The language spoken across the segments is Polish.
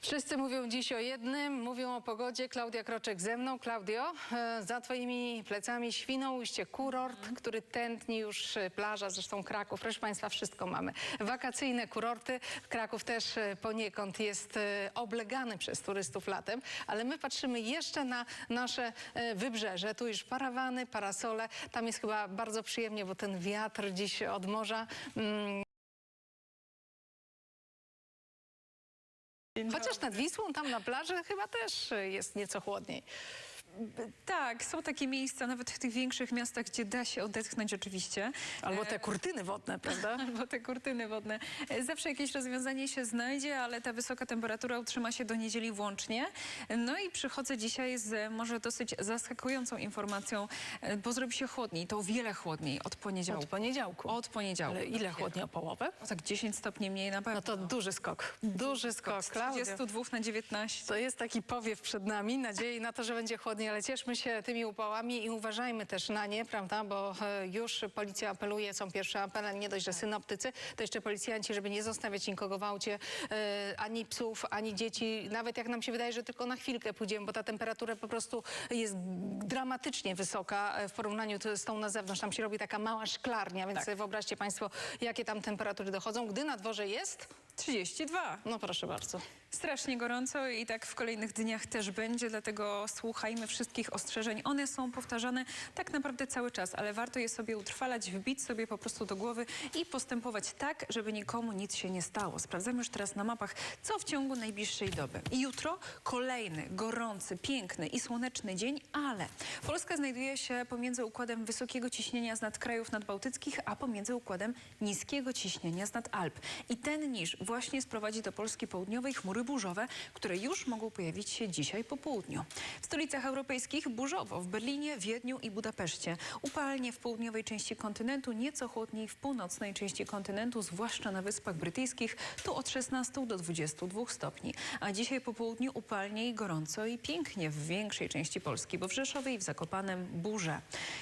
Wszyscy mówią dziś o jednym, mówią o pogodzie. Klaudia Kroczek ze mną. Klaudio, e, za twoimi plecami Świnoujście, kurort, który tętni już e, plaża, zresztą Kraków. Proszę Państwa, wszystko mamy. Wakacyjne kurorty. Kraków też e, poniekąd jest oblegany przez turystów latem, ale my patrzymy jeszcze na nasze wybrzeże. Tu już parawany, parasole. Tam jest chyba bardzo przyjemnie, bo ten wiatr dziś od morza mm, Chociaż nad Wisłą, tam na plaży chyba też y, jest nieco chłodniej. Tak, są takie miejsca, nawet w tych większych miastach, gdzie da się odetchnąć oczywiście. Albo te kurtyny wodne, prawda? Albo te kurtyny wodne. E, Zawsze jakieś rozwiązanie się znajdzie, ale ta wysoka temperatura utrzyma się do niedzieli włącznie. No i przychodzę dzisiaj z e, może dosyć zaskakującą informacją, e, bo zrobi się chłodniej, to o wiele chłodniej od poniedziałku. Od poniedziałku. Od poniedziałku. Ale ile chłodniej o połowę? O tak 10 stopni mniej na pewno. No to duży skok. Duży skok, Z Klaudia. 32 na 19. To jest taki powiew przed nami, nadziei na to, że będzie chłodniej, ale cieszmy się tymi upałami i uważajmy też na nie, prawda, bo e, już policja apeluje, są pierwsze apele, nie dość, że synoptycy, to jeszcze policjanci, żeby nie zostawiać nikogo w aucie, e, ani psów, ani dzieci, nawet jak nam się wydaje, że tylko na chwilkę pójdziemy, bo ta temperatura po prostu jest dramatycznie wysoka e, w porównaniu z tą na zewnątrz, tam się robi taka mała szklarnia, więc sobie wyobraźcie Państwo, jakie tam temperatury dochodzą, gdy na dworze jest, 32. no proszę bardzo. Strasznie gorąco i tak w kolejnych dniach też będzie, dlatego słuchajmy wszystkich ostrzeżeń. One są powtarzane tak naprawdę cały czas, ale warto je sobie utrwalać, wbić sobie po prostu do głowy i postępować tak, żeby nikomu nic się nie stało. Sprawdzamy już teraz na mapach, co w ciągu najbliższej doby. I jutro kolejny, gorący, piękny i słoneczny dzień, ale Polska znajduje się pomiędzy układem wysokiego ciśnienia z nad krajów nadbałtyckich, a pomiędzy układem niskiego ciśnienia z nad Alp. I ten niż właśnie sprowadzi do Polski południowej chmury burzowe, które już mogą pojawić się dzisiaj po południu. W stolicach europejskich burzowo, w Berlinie, Wiedniu i Budapeszcie. Upalnie w południowej części kontynentu, nieco chłodniej w północnej części kontynentu, zwłaszcza na Wyspach Brytyjskich, tu od 16 do 22 stopni. A dzisiaj po południu upalnie i gorąco i pięknie w większej części Polski, bo w Rzeszowie i w Zakopanem burze.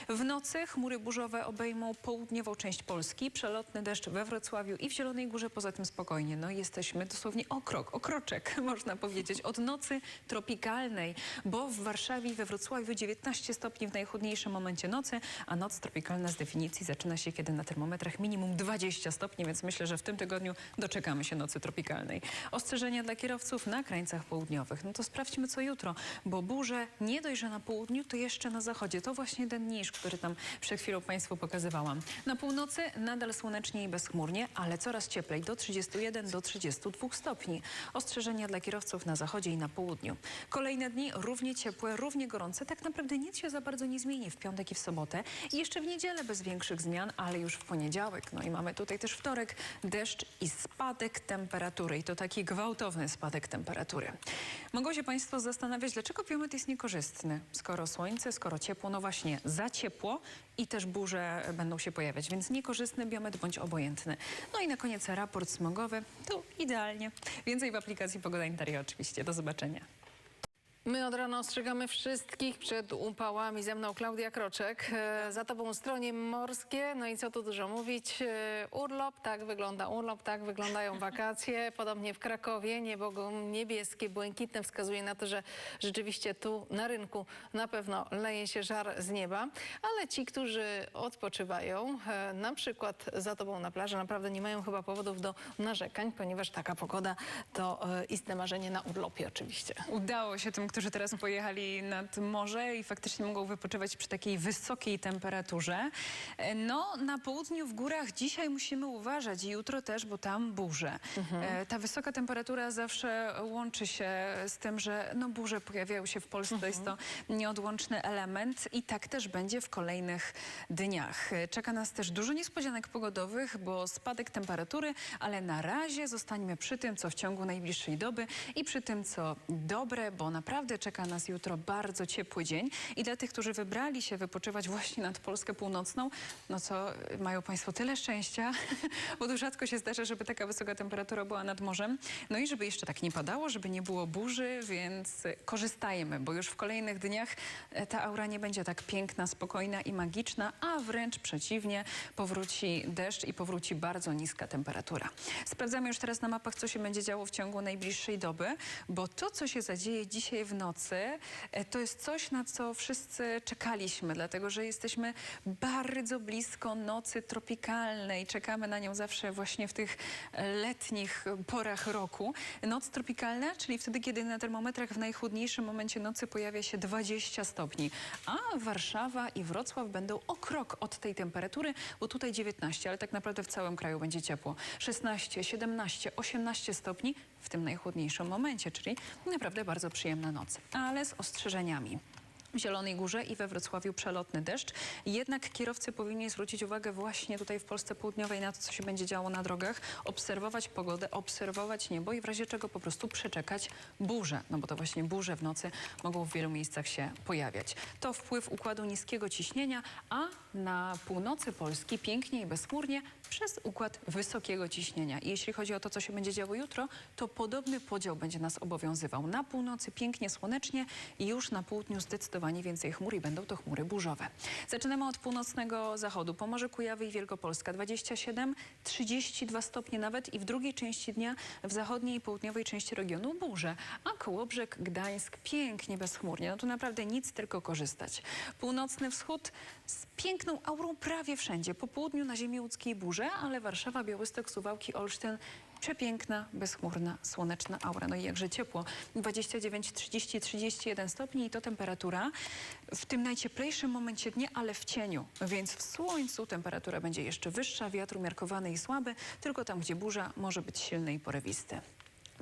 W nocy chmury burzowe obejmą południową część Polski, przelotny deszcz we Wrocławiu i w Zielonej Górze, poza tym spokojnie. No jesteśmy dosłownie o krok, o kroczek, można powiedzieć, od nocy tropikalnej, bo w Warszawie i we Wrocławiu 19 stopni w najchłodniejszym momencie nocy, a noc tropikalna z definicji zaczyna się, kiedy na termometrach minimum 20 stopni, więc myślę, że w tym tygodniu doczekamy się nocy tropikalnej. Ostrzeżenia dla kierowców na krańcach południowych. No to sprawdźmy co jutro, bo burze nie dość, że na południu, to jeszcze na zachodzie. To właśnie ten niż, który tam przed chwilą Państwu pokazywałam. Na północy nadal słonecznie i bezchmurnie, ale coraz cieplej do 31 do 32 stopni. Ostrzeżenia dla kierowców na zachodzie i na południu. Kolejne dni równie ciepłe, równie gorące. Tak naprawdę nic się za bardzo nie zmieni w piątek i w sobotę. I jeszcze w niedzielę bez większych zmian, ale już w poniedziałek. No i mamy tutaj też wtorek, deszcz i spadek temperatury. I to taki gwałtowny spadek temperatury. Mogą się Państwo zastanawiać, dlaczego biometr jest niekorzystny. Skoro słońce, skoro ciepło, no właśnie za ciepło i też burze będą się pojawiać, więc niekorzystny biometr bądź obojętny. No i na koniec raport smogowy. Tu idealnie. Więcej w aplikacji Pogoda Interia oczywiście. Do zobaczenia. My od rana ostrzegamy wszystkich przed upałami. Ze mną Klaudia Kroczek. E, Za tobą stronie morskie. No i co tu dużo mówić. E, Urlop, tak wygląda urlop, tak wyglądają wakacje. Podobnie w Krakowie. Niebo niebieskie, błękitne wskazuje na to, że rzeczywiście tu na rynku na pewno leje się żar z nieba. Ale ci, którzy odpoczywają, e, na przykład za tobą na plaży, naprawdę nie mają chyba powodów do narzekań, ponieważ taka pogoda to istne marzenie na urlopie oczywiście. Udało się tym, którzy teraz pojechali nad morze i faktycznie mogą wypoczywać przy takiej wysokiej temperaturze. E, No, na południu w górach dzisiaj musimy uważać i jutro też, bo tam burze. E, Ta wysoka temperatura zawsze łączy się z tym, że no, burze pojawiają się w Polsce. To jest to nieodłączny element i tak też będzie w kolejnych dniach. E, Czeka nas też dużo niespodzianek pogodowych, bo spadek temperatury, ale na razie zostańmy przy tym, co w ciągu najbliższej doby i przy tym, co dobre, bo naprawdę naprawdę czeka nas jutro bardzo ciepły dzień i dla tych, którzy wybrali się wypoczywać właśnie nad Polskę Północną, no co mają Państwo tyle szczęścia, bo tu rzadko się zdarza, żeby taka wysoka temperatura była nad morzem. No i żeby jeszcze tak nie padało, żeby nie było burzy, więc korzystajmy, bo już w kolejnych dniach e, ta aura nie będzie tak piękna, spokojna i magiczna, a wręcz przeciwnie, powróci deszcz i powróci bardzo niska temperatura. Sprawdzamy już teraz na mapach, co się będzie działo w ciągu najbliższej doby, bo to, co się zadzieje dzisiaj w nocy, e, to jest coś, na co wszyscy czekaliśmy, dlatego że jesteśmy bardzo blisko nocy tropikalnej. Czekamy na nią zawsze właśnie w tych letnich porach roku. Noc tropikalna, czyli wtedy, kiedy na termometrach w najchłodniejszym momencie nocy pojawia się 20 stopni, a Warszawa i Wrocław będą o krok od tej temperatury, bo tutaj 19, ale tak naprawdę w całym kraju będzie ciepło. 16, 17, 18 stopni w tym najchłodniejszym momencie, czyli naprawdę bardzo przyjemna noc, ale z ostrzeżeniami. Zielonej Górze i we Wrocławiu przelotny deszcz. Jednak kierowcy powinni zwrócić uwagę właśnie tutaj w Polsce Południowej na to, co się będzie działo na drogach, obserwować pogodę, obserwować niebo i w razie czego po prostu przeczekać burzę, no bo to właśnie burze w nocy mogą w wielu miejscach się pojawiać. To wpływ układu niskiego ciśnienia, a na północy Polski pięknie i bezchmurnie przez układ wysokiego ciśnienia. I jeśli chodzi o to, co się będzie działo jutro, to podobny podział będzie nas obowiązywał. Na północy pięknie, słonecznie i już na południu zdecydowanie więcej chmur i będą to chmury burzowe. Zaczynamy od północnego zachodu. Pomorze Kujawy i Wielkopolska 27, 32 stopnie nawet i w drugiej części dnia w zachodniej i południowej części regionu burze, a Kołobrzeg, Gdańsk pięknie bezchmurnie. No tu naprawdę nic, tylko korzystać. Północny wschód z piękną aurą prawie wszędzie. Po południu na ziemi łódzkiej burze, ale Warszawa, Białystok, Suwałki, Olsztyn Przepiękna, bezchmurna, słoneczna aura. No i jakże ciepło. 29, 30, 31 stopni i to temperatura w tym najcieplejszym momencie dnia, ale w cieniu. Więc w słońcu temperatura będzie jeszcze wyższa, wiatr umiarkowany i słaby, tylko tam, gdzie burza może być silny i porywisty.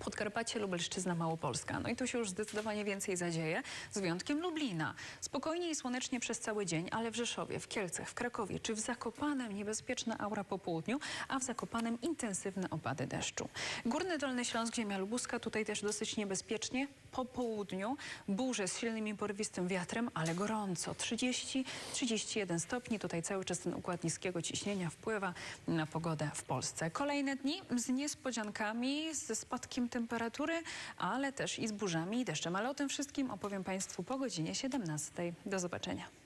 Podkarpacie, Lubelszczyzna, Małopolska. No i tu się już zdecydowanie więcej zadzieje, z wyjątkiem Lublina. Spokojnie i słonecznie przez cały dzień, ale w Rzeszowie, w Kielcach, w Krakowie czy w Zakopanem niebezpieczna aura po południu, a w Zakopanem intensywne opady deszczu. Górny Dolny Śląsk, ziemia lubuska, tutaj też dosyć niebezpiecznie. Po południu burze z silnym i porywistym wiatrem, ale gorąco. 30-31 stopni. Tutaj cały czas ten układ niskiego ciśnienia wpływa na pogodę w Polsce. Kolejne dni z niespodziankami, ze spadkiem temperatury, ale też i z burzami i deszczem. Ale o tym wszystkim opowiem Państwu po godzinie 17. Do zobaczenia.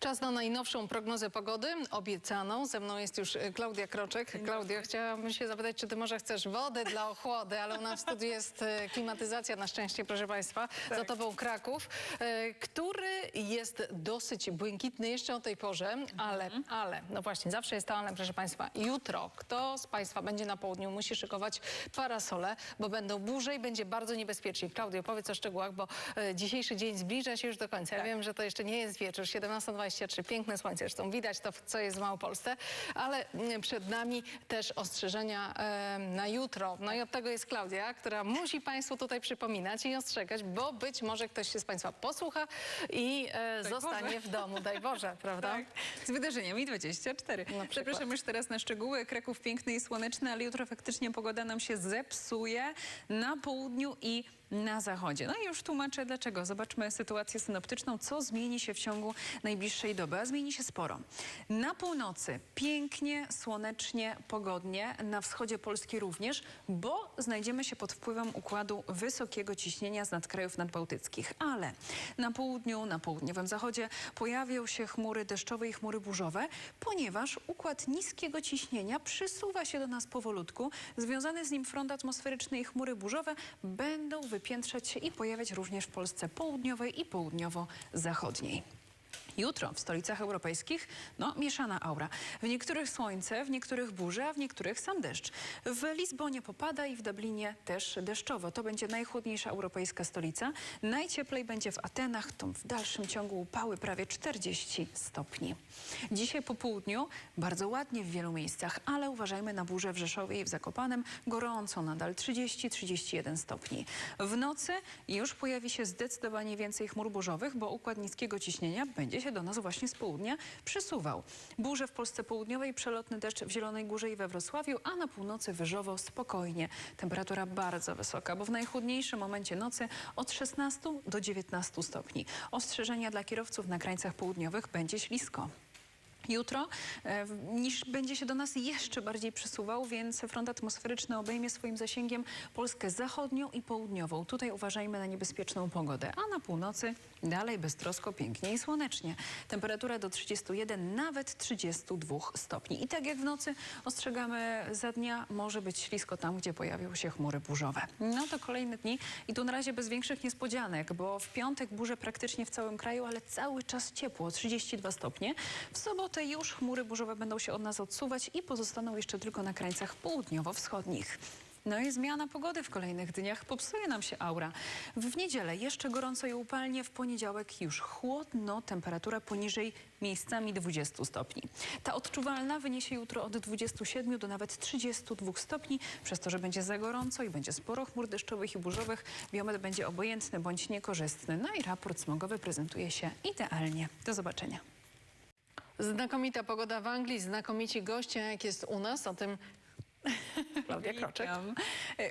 Czas na najnowszą prognozę pogody, obiecaną. Ze mną jest już e, Klaudia Kroczek. Klaudio, chciałabym się zapytać, czy ty może chcesz wody dla ochłody, ale u nas w studiu jest e, klimatyzacja na szczęście, proszę Państwa. Za tobą Kraków, e, który jest dosyć błękitny jeszcze o tej porze, ale, ale, no właśnie, zawsze jest to ale, proszę Państwa. Jutro, kto z Państwa będzie na południu, musi szykować parasole, bo będą burze i będzie bardzo niebezpiecznie. Klaudio, powiedz o szczegółach, bo dzisiejszy dzień zbliża się już do końca. Ja wiem, że to jeszcze nie jest wieczór, 17.23, piękne słońce, zresztą widać to, co jest w Małopolsce, ale mm, przed nami też ostrzeżenia na jutro. No i od tego jest Klaudia, która musi Państwu tutaj przypominać i ostrzegać, bo być może ktoś się z Państwa posłucha i e, zostanie Boże. w domu, daj Boże, prawda? Tak, z wydarzeniami 24. przykład. Zapraszam już teraz na szczegóły. Kraków piękny i słoneczny, ale jutro faktycznie pogoda nam się zepsuje na południu i na zachodzie. No i już tłumaczę dlaczego. Zobaczmy sytuację synoptyczną, co zmieni się w ciągu najbliższej doby, a zmieni się sporo. Na północy pięknie, słonecznie, pogodnie, na wschodzie Polski również, bo znajdziemy się pod wpływem układu wysokiego ciśnienia z nadkrajów nadbałtyckich. Ale na południu, na południowym zachodzie pojawią się chmury deszczowe i chmury burzowe, ponieważ układ niskiego ciśnienia przysuwa się do nas powolutku. Związane z nim front atmosferyczny i chmury burzowe będą wypiętrzać się i pojawiać również w Polsce południowej i południowo-zachodniej. Jutro w stolicach europejskich no, mieszana aura. W niektórych słońce, w niektórych burze, a w niektórych sam deszcz. W Lizbonie popada i w Dublinie też deszczowo. To będzie najchłodniejsza europejska stolica. Najcieplej będzie w Atenach, to w dalszym ciągu upały prawie 40 stopni. Dzisiaj po południu bardzo ładnie w wielu miejscach, ale uważajmy na burze w Rzeszowie i w Zakopanem. Gorąco nadal 30-31 stopni. W nocy już pojawi się zdecydowanie więcej chmur burzowych, bo układ niskiego ciśnienia będzie się się do nas właśnie z południa przesuwał. Burze w Polsce Południowej, przelotny deszcz w Zielonej Górze i we Wrocławiu, a na północy wyżowo spokojnie. Temperatura bardzo wysoka, bo w najchłodniejszym momencie nocy od 16 do 19 stopni. Ostrzeżenia dla kierowców na krańcach południowych będzie ślisko. Jutro e, niż będzie się do nas jeszcze bardziej przesuwał, więc front atmosferyczny obejmie swoim zasięgiem Polskę zachodnią i południową. Tutaj uważajmy na niebezpieczną pogodę, a na północy dalej beztrosko, pięknie i słonecznie. Temperatura do 31, nawet 32 stopni. I tak jak w nocy ostrzegamy za dnia, może być ślisko tam, gdzie pojawią się chmury burzowe. No to kolejne dni i tu na razie bez większych niespodzianek, bo w piątek burze praktycznie w całym kraju, ale cały czas ciepło, 32 stopnie. W sobotę już chmury burzowe będą się od nas odsuwać i pozostaną jeszcze tylko na krańcach południowo-wschodnich. No i zmiana pogody w kolejnych dniach popsuje nam się aura. W niedzielę jeszcze gorąco i upalnie, w poniedziałek już chłodno, temperatura poniżej miejscami 20 stopni. Ta odczuwalna wyniesie jutro od 27 do nawet 32 stopni, przez to, że będzie za gorąco i będzie sporo chmur deszczowych i burzowych. Biometr będzie obojętny bądź niekorzystny. No i raport smogowy prezentuje się idealnie. Do zobaczenia. Znakomita pogoda w Anglii, znakomici goście, jak jest u nas, o tym Klaudia Kroczek.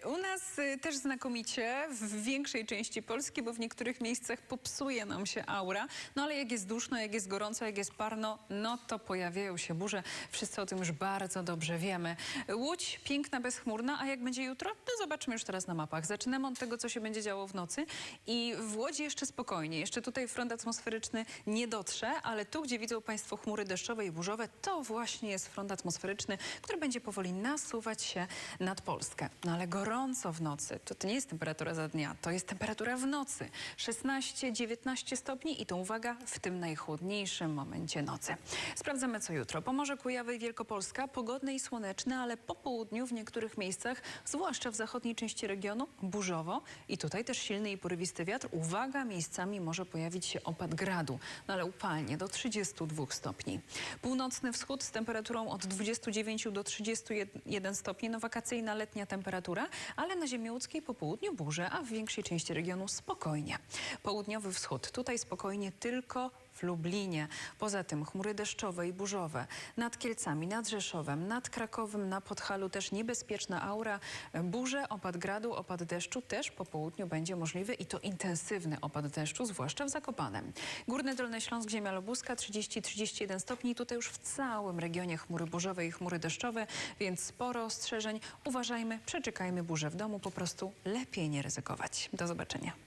U nas y, też znakomicie, w większej części Polski, bo w niektórych miejscach popsuje nam się aura. No ale jak jest duszno, jak jest gorąco, jak jest parno, no to pojawiają się burze. Wszyscy o tym już bardzo dobrze wiemy. Łódź piękna, bezchmurna, a jak będzie jutro? To zobaczmy już teraz na mapach. Zaczynamy od tego, co się będzie działo w nocy i w Łodzi jeszcze spokojnie. Jeszcze tutaj front atmosferyczny nie dotrze, ale tu, gdzie widzą Państwo chmury deszczowe i burzowe, to właśnie jest front atmosferyczny, który będzie powoli nasuwać się nad Polskę. No ale gorąco w nocy, to, to nie jest temperatura za dnia, to jest temperatura w nocy. 16-19 stopni i to uwaga, w tym najchłodniejszym momencie nocy. Sprawdzamy co jutro. Pomorze Kujawy i Wielkopolska, pogodne i słoneczne, ale po południu w niektórych miejscach, zwłaszcza w zachodniej części regionu, burzowo i tutaj też silny i porywisty wiatr. Uwaga, miejscami może pojawić się opad gradu, no ale upalnie do 32 stopni. Północny wschód z temperaturą od 29 do 31 stopni, no wakacyjna letnia temperatura, ale na ziemi łódzkiej po południu burze, a w większej części regionu spokojnie. Południowy wschód, tutaj spokojnie tylko w Lublinie. Poza tym chmury deszczowe i burzowe nad Kielcami, nad Rzeszowem, nad Krakowem, na Podhalu też niebezpieczna aura. Burze, opad gradu, opad deszczu też po południu będzie możliwy i to intensywny opad deszczu, zwłaszcza w Zakopanem. Górny Dolny Śląsk, ziemia lubuska 30-31 stopni. Tutaj już w całym regionie chmury burzowe i chmury deszczowe, więc sporo ostrzeżeń. Uważajmy, przeczekajmy burzę w domu, po prostu lepiej nie ryzykować. Do zobaczenia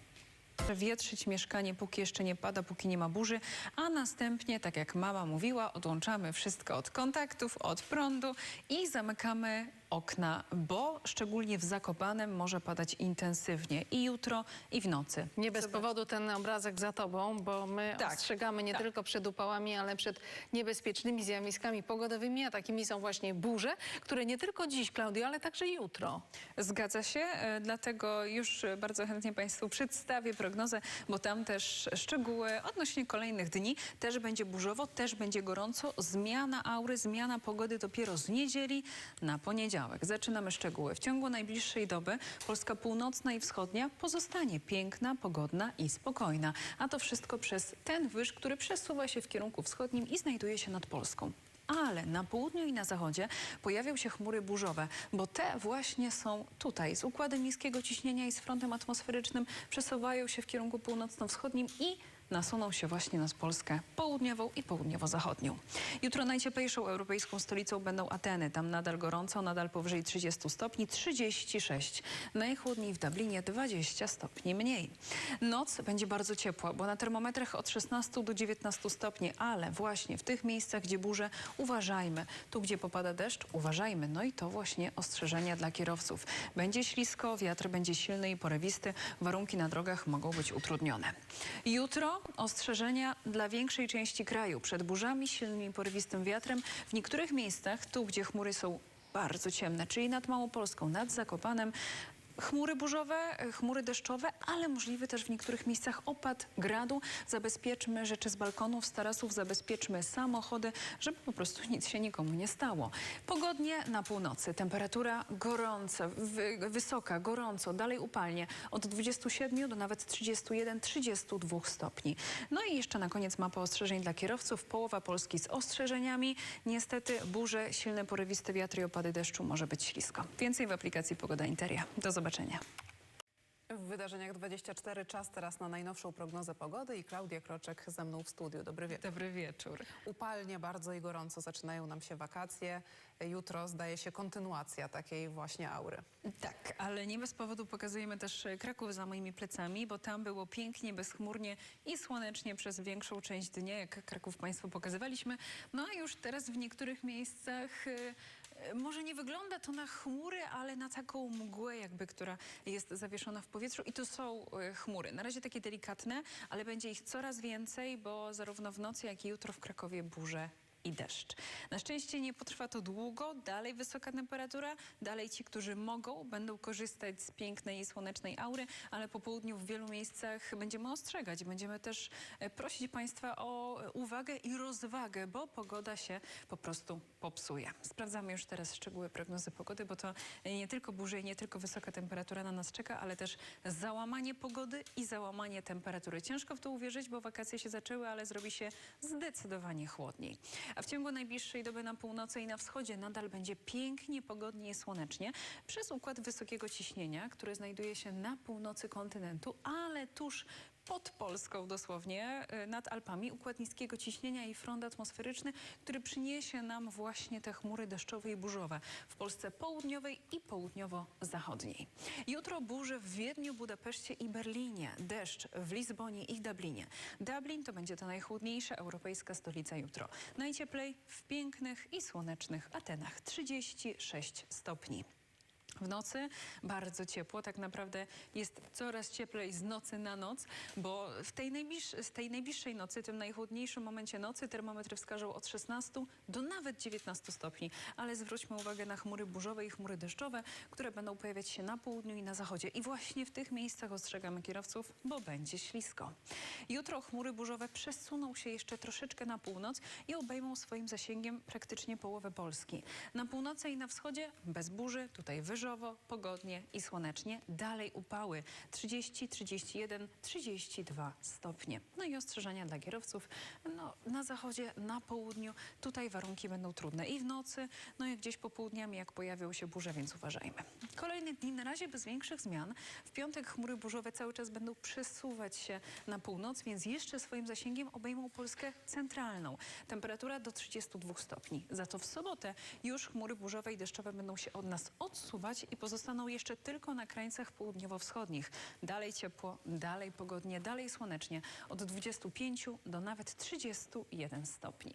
wietrzyć mieszkanie, póki jeszcze nie pada, póki nie ma burzy, a następnie, tak jak mama mówiła, odłączamy wszystko od kontaktów, od prądu i zamykamy okna, bo szczególnie w Zakopanem może padać intensywnie i jutro, i w nocy. Nie bez powodu ten obrazek za tobą, bo my Tak, ostrzegamy nie tak. tylko przed upałami, ale przed niebezpiecznymi zjawiskami pogodowymi, a takimi są właśnie burze, które nie tylko dziś, Klaudio, ale także jutro. Zgadza się, e, dlatego już bardzo chętnie Państwu przedstawię prognozę, bo tam też szczegóły odnośnie kolejnych dni. Też będzie burzowo, też będzie gorąco. Zmiana aury, zmiana pogody dopiero z niedzieli na poniedziałek. Zaczynamy szczegóły. W ciągu najbliższej doby Polska północna i wschodnia pozostanie piękna, pogodna i spokojna. A to wszystko przez ten wyż, który przesuwa się w kierunku wschodnim i znajduje się nad Polską. Ale na południu i na zachodzie pojawią się chmury burzowe, bo te właśnie są tutaj. Z układem niskiego ciśnienia i z frontem atmosferycznym przesuwają się w kierunku północno-wschodnim i nasuną się właśnie na Polskę południową i południowo-zachodnią. Jutro najcieplejszą europejską stolicą będą Ateny. Tam nadal gorąco, nadal powyżej 30 stopni, 36. Najchłodniej w Dublinie 20 stopni mniej. Noc będzie bardzo ciepła, bo na termometrach od 16 do 19 stopni, ale właśnie w tych miejscach, gdzie burze, uważajmy. Tu, gdzie popada deszcz, uważajmy. No i to właśnie ostrzeżenia dla kierowców. Będzie ślisko, wiatr będzie silny i porywisty, warunki na drogach mogą być utrudnione. Jutro ostrzeżenia dla większej części kraju przed burzami, silnym i porywistym wiatrem. W niektórych miejscach, tu gdzie chmury są bardzo ciemne, czyli nad Małopolską, nad Zakopanem, chmury burzowe, e, chmury deszczowe, ale możliwy też w niektórych miejscach opad gradu. Zabezpieczmy rzeczy z balkonów, z tarasów, zabezpieczmy samochody, żeby po prostu nic się nikomu nie stało. Pogodnie na północy, temperatura gorąca, wy, wysoka, gorąco, dalej upalnie, od 27 do nawet 31-32 stopni. No i jeszcze na koniec mapa ostrzeżeń dla kierowców. Połowa Polski z ostrzeżeniami. Niestety burze, silne porywiste wiatry i opady deszczu może być ślisko. Więcej w aplikacji Pogoda Interia. Do zobaczenia. W wydarzeniach 24 czas teraz na najnowszą prognozę pogody i Klaudia Kroczek ze mną w studiu. Dobry wieczór. Dobry wieczór. Upalnie, bardzo i gorąco zaczynają nam się wakacje. Jutro zdaje się kontynuacja takiej właśnie aury. Tak, ale nie bez powodu pokazujemy też Kraków za moimi plecami, bo tam było pięknie, bezchmurnie i słonecznie przez większą część dnia, jak Kraków Państwu pokazywaliśmy. No a już teraz w niektórych miejscach e, może nie wygląda to na chmury, ale na taką mgłę jakby, która jest zawieszona w powietrzu i to są e, chmury. Na razie takie delikatne, ale będzie ich coraz więcej, bo zarówno w nocy, jak i jutro w Krakowie burze i deszcz. Na szczęście nie potrwa to długo, dalej wysoka temperatura, dalej ci, którzy mogą, będą korzystać z pięknej i słonecznej aury, ale po południu w wielu miejscach będziemy ostrzegać. Będziemy też e, prosić Państwa o uwagę i rozwagę, bo pogoda się po prostu popsuje. Sprawdzamy już teraz szczegóły prognozy pogody, bo to nie tylko burze i nie tylko wysoka temperatura na nas czeka, ale też załamanie pogody i załamanie temperatury. Ciężko w to uwierzyć, bo wakacje się zaczęły, ale zrobi się zdecydowanie chłodniej. A w ciągu najbliższej doby na północy i na wschodzie nadal będzie pięknie, pogodnie i słonecznie przez układ wysokiego ciśnienia, który znajduje się na północy kontynentu, ale tuż pod Polską dosłownie, y, nad Alpami, układ niskiego ciśnienia i front atmosferyczny, który przyniesie nam właśnie te chmury deszczowe i burzowe w Polsce południowej i południowo-zachodniej. Jutro burze w Wiedniu, Budapeszcie i Berlinie, deszcz w Lizbonie i Dublinie. Dublin to będzie ta najchłodniejsza europejska stolica jutro. Najcieplej w pięknych i słonecznych Atenach 36 stopni. W nocy bardzo ciepło, tak naprawdę jest coraz cieplej z nocy na noc, bo w tej, z tej najbliższej nocy, tym najchłodniejszym momencie nocy termometry wskażą od 16 do nawet 19 stopni. Ale zwróćmy uwagę na chmury burzowe i chmury deszczowe, które będą pojawiać się na południu i na zachodzie. I właśnie w tych miejscach ostrzegamy kierowców, bo będzie ślisko. Jutro chmury burzowe przesuną się jeszcze troszeczkę na północ i obejmą swoim zasięgiem praktycznie połowę Polski. Na północy i na wschodzie bez burzy, tutaj wyżowo, pogodnie i słonecznie. Dalej upały 30, 31, 32 stopnie. No i ostrzeżenia dla kierowców. No, na zachodzie, na południu tutaj warunki będą trudne i w nocy, no i gdzieś popołudniami, jak pojawią się burze, więc uważajmy. Kolejne dni na razie bez większych zmian. W piątek chmury burzowe cały czas będą przesuwać się na północ, więc jeszcze swoim zasięgiem obejmą Polskę centralną. Temperatura do 32 stopni. Za to w sobotę już chmury burzowe i deszczowe będą się od nas odsuwać i pozostaną jeszcze tylko na krańcach południowo-wschodnich. Dalej ciepło, dalej pogodnie, dalej słonecznie. Od 25 do nawet 31 stopni.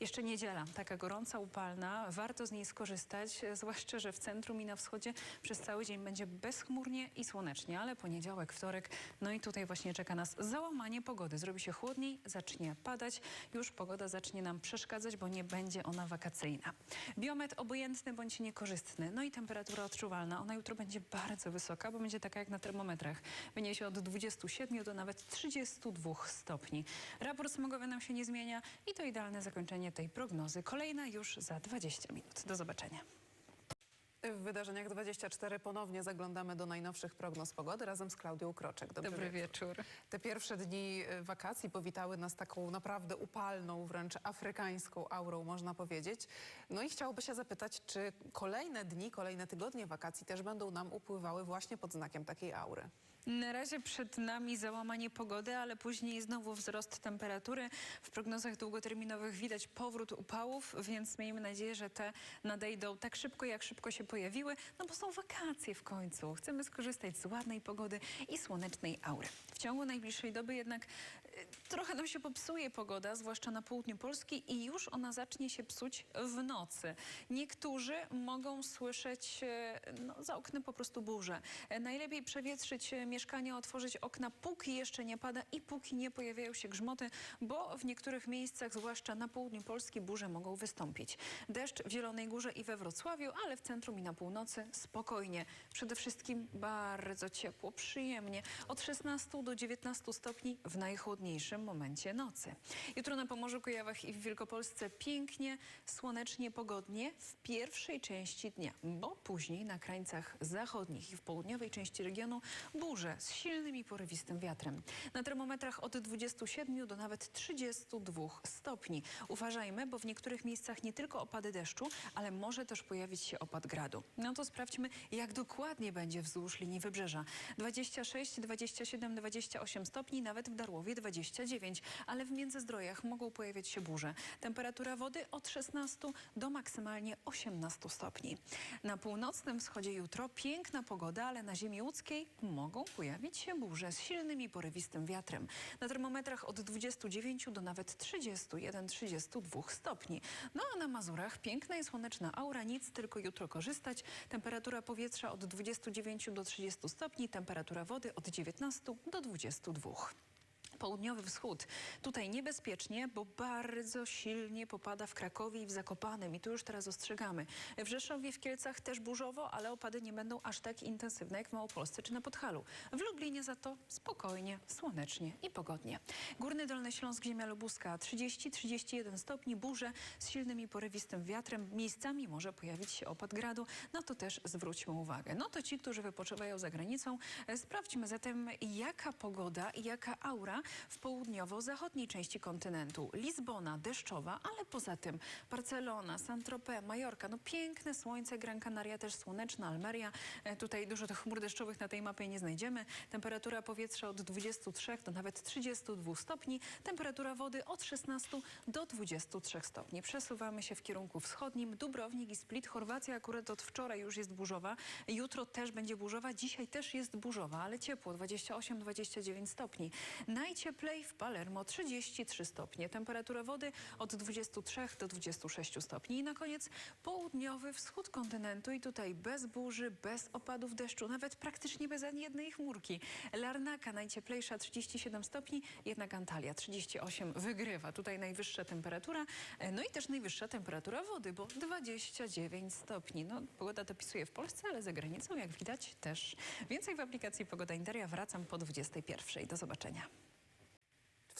Jeszcze niedziela, taka gorąca, upalna. Warto z niej skorzystać, zwłaszcza, że w centrum i na wschodzie przez cały dzień będzie bezchmurnie i słonecznie, ale poniedziałek, wtorek, no i tutaj właśnie czeka nas załamanie pogody. Zrobi się chłodniej, zacznie padać. Już pogoda zacznie nam przeszkadzać, bo nie będzie ona wakacyjna. Biometr obojętny bądź niekorzystny. No i temperatura odczuwalna. Ona jutro będzie bardzo wysoka, bo będzie taka jak na termometrach. Wyniesie od 27 do nawet 32 stopni. Raport smogowy nam się nie zmienia i to idealne zakończenie tej prognozy. Kolejna już za 20 minut. Do zobaczenia. W wydarzeniach 24 ponownie zaglądamy do najnowszych prognoz pogody razem z Klaudią Kroczek. Dobry wieczór. Te pierwsze dni y, wakacji powitały nas taką naprawdę upalną, wręcz afrykańską aurą, można powiedzieć. No i chciałoby się zapytać, czy kolejne dni, kolejne tygodnie wakacji też będą nam upływały właśnie pod znakiem takiej aury? Na razie przed nami załamanie pogody, ale później znowu wzrost temperatury. W prognozach długoterminowych widać powrót upałów, więc miejmy nadzieję, że te nadejdą tak szybko, jak szybko się pojawiły, no bo są wakacje w końcu. Chcemy skorzystać z ładnej pogody i słonecznej aury. W ciągu najbliższej doby jednak y, trochę nam się popsuje pogoda, zwłaszcza na południu Polski i już ona zacznie się psuć w nocy. Niektórzy mogą słyszeć e, no, za oknem po prostu burzę. E, Najlepiej przewietrzyć mieszkanie, otworzyć okna, póki jeszcze nie pada i póki nie pojawiają się grzmoty, bo w niektórych miejscach, zwłaszcza na południu Polski, burze mogą wystąpić. Deszcz w Zielonej Górze i we Wrocławiu, ale w centrum i na północy spokojnie. Przede wszystkim bardzo ciepło, przyjemnie. Od 16 do 19 stopni w najchłodniejszym momencie nocy. Jutro na Pomorzu, Kujawach i w Wielkopolsce pięknie, słonecznie, pogodnie w pierwszej części dnia, bo później na krańcach zachodnich i w południowej części regionu z silnym i porywistym wiatrem. Na termometrach od 27 do nawet 32 stopni. Uważajmy, bo w niektórych miejscach nie tylko opady deszczu, ale może też pojawić się opad gradu. No to sprawdźmy, jak dokładnie będzie wzdłuż linii wybrzeża. 26, 27, 28 stopni, nawet w Darłowie 29, ale w Międzyzdrojach mogą pojawiać się burze. Temperatura wody od 16 do maksymalnie 18 stopni. Na północnym wschodzie jutro piękna pogoda, ale na ziemi łódzkiej mogą pojawić się z silnym i porywistym wiatrem. Na termometrach od 29 do nawet 31-32 stopni. No a na Mazurach piękna i słoneczna aura, nic tylko jutro korzystać. Temperatura powietrza od 29 do 30 stopni, temperatura wody od 19 do 22 południowy wschód. Tutaj niebezpiecznie, bo bardzo silnie popada w Krakowie i w Zakopanem i tu już teraz ostrzegamy. W Rzeszowie, w Kielcach też burzowo, ale opady nie będą aż tak intensywne jak w Małopolsce czy na Podhalu. W Lublinie za to spokojnie, słonecznie i pogodnie. Górny Dolny Śląsk, ziemia lubuska 30-31 stopni, burze z silnym i porywistym wiatrem. Miejscami może pojawić się opad gradu, na to też zwróćmy uwagę. No to ci, którzy wypoczywają za granicą, e, sprawdźmy zatem jaka pogoda i jaka aura w południowo-zachodniej części kontynentu. Lizbona deszczowa, ale poza tym Barcelona, Saint-Tropez, Majorka, no piękne słońce, Gran Canaria też słoneczna, Almeria. E, Tutaj dużo tych chmur deszczowych na tej mapie nie znajdziemy. Temperatura powietrza od 23 do nawet 32 stopni. Temperatura wody od 16 do 23 stopni. Przesuwamy się w kierunku wschodnim. Dubrownik i Split. Chorwacja akurat od wczoraj już jest burzowa. Jutro też będzie burzowa. Dzisiaj też jest burzowa, ale ciepło 28-29 stopni. Najcieplej w Palermo 33 stopnie. Temperatura wody od 23 do 26 stopni. I na koniec południowy wschód kontynentu i tutaj bez burzy, bez opadów deszczu, nawet praktycznie bez ani jednej chmurki. Larnaka najcieplejsza 37 stopni, jednak Antalya 38 wygrywa. Tutaj najwyższa temperatura, e, no i też najwyższa temperatura wody, bo 29 stopni. No, pogoda dopisuje w Polsce, ale za granicą, jak widać, też. Więcej w aplikacji Pogoda Interia. Wracam po 21. Do zobaczenia.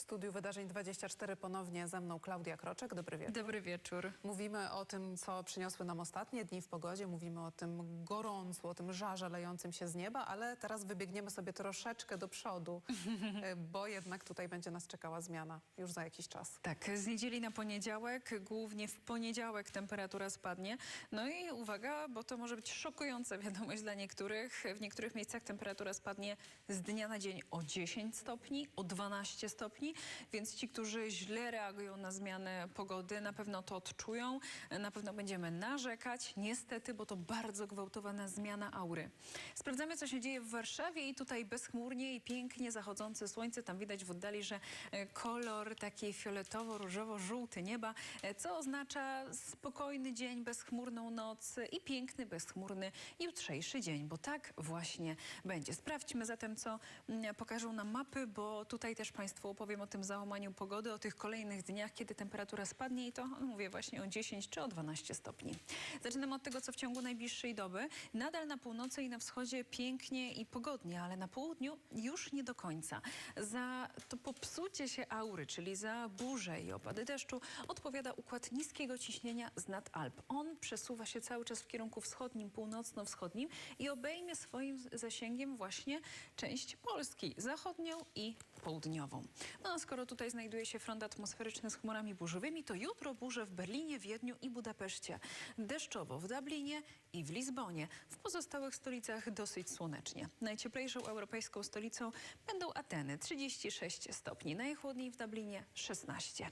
Studiu Wydarzeń 24 ponownie ze mną Klaudia Kroczek. Dobry wieczór. Dobry wieczór. Mówimy o tym, co przyniosły nam ostatnie dni w pogodzie. Mówimy o tym gorącu, o tym żarze lejącym się z nieba, ale teraz wybiegniemy sobie troszeczkę do przodu, bo jednak tutaj będzie nas czekała zmiana już za jakiś czas. Tak, z niedzieli na poniedziałek, głównie w poniedziałek temperatura spadnie. No i uwaga, bo to może być szokująca wiadomość dla niektórych. W niektórych miejscach temperatura spadnie z dnia na dzień o 10 stopni, o 12 stopni, więc ci, którzy źle reagują na zmianę pogody, na pewno to odczują. Na pewno będziemy narzekać, niestety, bo to bardzo gwałtowana zmiana aury. Sprawdzamy, co się dzieje w Warszawie i tutaj bezchmurnie i pięknie zachodzące słońce. Tam widać w oddali, że e, kolor taki fioletowo-różowo-żółty nieba, e, co oznacza spokojny dzień, bezchmurną noc i piękny, bezchmurny jutrzejszy dzień, bo tak właśnie będzie. Sprawdźmy zatem, co mm, pokażą nam mapy, bo tutaj też Państwu opowiem o tym załamaniu pogody, o tych kolejnych dniach, kiedy temperatura spadnie i to no, mówię właśnie o 10 czy o 12 stopni. Zaczynamy od tego, co w ciągu najbliższej doby. Nadal na północy i na wschodzie pięknie i pogodnie, ale na południu już nie do końca. Za to popsucie się aury, czyli za burzę i opady deszczu odpowiada układ niskiego ciśnienia z nad Alp. On przesuwa się cały czas w kierunku wschodnim, północno-wschodnim i obejmie swoim zasięgiem właśnie część Polski, zachodnią i południową. No a skoro tutaj znajduje się front atmosferyczny z chmurami burzowymi, to jutro burze w Berlinie, Wiedniu i Budapeszcie. Deszczowo w Dublinie i w Lizbonie. W pozostałych stolicach dosyć słonecznie. Najcieplejszą europejską stolicą będą Ateny 36 stopni, najchłodniej w Dublinie 16.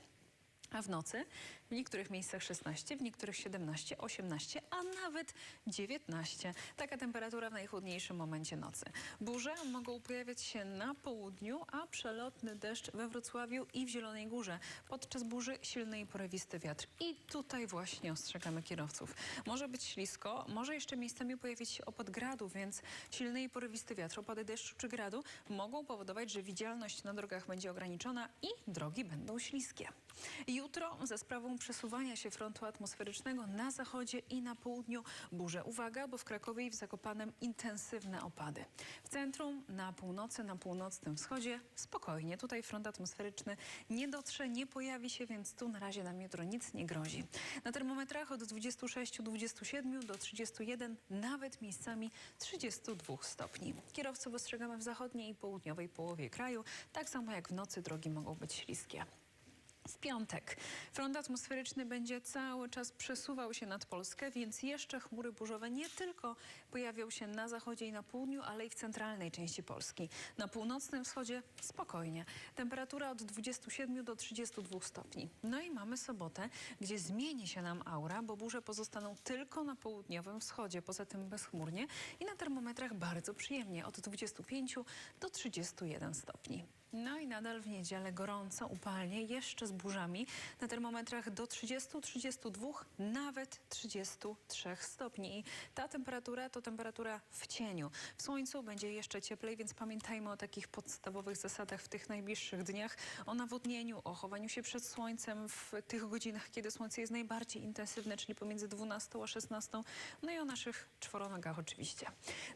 A w nocy w niektórych miejscach 16, w niektórych 17, 18, a nawet 19. Taka temperatura w najchłodniejszym momencie nocy. Burze mogą pojawiać się na południu, a przelotny deszcz we Wrocławiu i w Zielonej Górze. Podczas burzy silny i porywisty wiatr. I tutaj właśnie ostrzegamy kierowców. Może być ślisko, może jeszcze miejscami pojawić się opad gradu, więc silny i porywisty wiatr, opady deszczu czy gradu mogą powodować, że widzialność na drogach będzie ograniczona i drogi będą śliskie. Jutro za sprawą przesuwania się frontu atmosferycznego na zachodzie i na południu burze. Uwaga, bo w Krakowie i w Zakopanem intensywne opady. W centrum, na północy, na północnym wschodzie spokojnie. Tutaj front atmosferyczny nie dotrze, nie pojawi się, więc tu na razie nam jutro nic nie grozi. Na termometrach od 26 do 27 do 31, nawet miejscami 32 stopni. Kierowców ostrzegamy w zachodniej i południowej połowie kraju, tak samo jak w nocy drogi mogą być śliskie. W piątek front atmosferyczny będzie cały czas przesuwał się nad Polskę, więc jeszcze chmury burzowe nie tylko pojawią się na zachodzie i na południu, ale i w centralnej części Polski. Na północnym wschodzie spokojnie. Temperatura od 27 do 32 stopni. No i mamy sobotę, gdzie zmieni się nam aura, bo burze pozostaną tylko na południowym wschodzie, poza tym bezchmurnie i na termometrach bardzo przyjemnie od 25 do 31 stopni. No i nadal w niedzielę gorąco, upalnie, jeszcze z burzami. Na termometrach do 30-32, nawet 33 stopni. I ta temperatura to temperatura w cieniu. W słońcu będzie jeszcze cieplej, więc pamiętajmy o takich podstawowych zasadach w tych najbliższych dniach. O nawodnieniu, o chowaniu się przed słońcem w tych godzinach, kiedy słońce jest najbardziej intensywne, czyli pomiędzy 12 a 16. No i o naszych czworonogach oczywiście.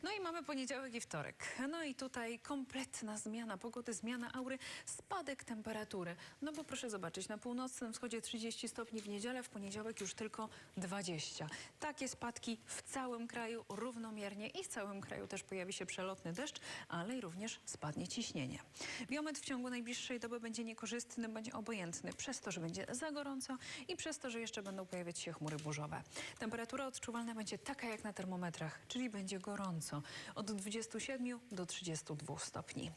No i mamy poniedziałek i wtorek. No i tutaj kompletna zmiana pogody, zmiana aury, spadek temperatury. No bo proszę zobaczyć, na północnym wschodzie 30 stopni w niedzielę, w poniedziałek już tylko 20. Takie spadki w całym kraju równomiernie i w całym kraju też pojawi się przelotny deszcz, ale i również spadnie ciśnienie. Biometr w ciągu najbliższej doby będzie niekorzystny, będzie obojętny przez to, że będzie za gorąco i przez to, że jeszcze będą pojawiać się chmury burzowe. Temperatura odczuwalna będzie taka jak na termometrach, czyli będzie gorąco od 27 do 32 stopni.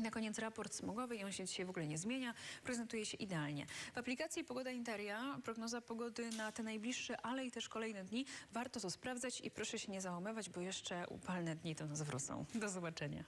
I na koniec raport smogowy on się dzisiaj w ogóle nie zmienia, prezentuje się idealnie. W aplikacji Pogoda Interia prognoza pogody na te najbliższe, ale i też kolejne dni. Warto to sprawdzać i proszę się nie załamywać, bo jeszcze upalne dni do nas wrócą. Do zobaczenia.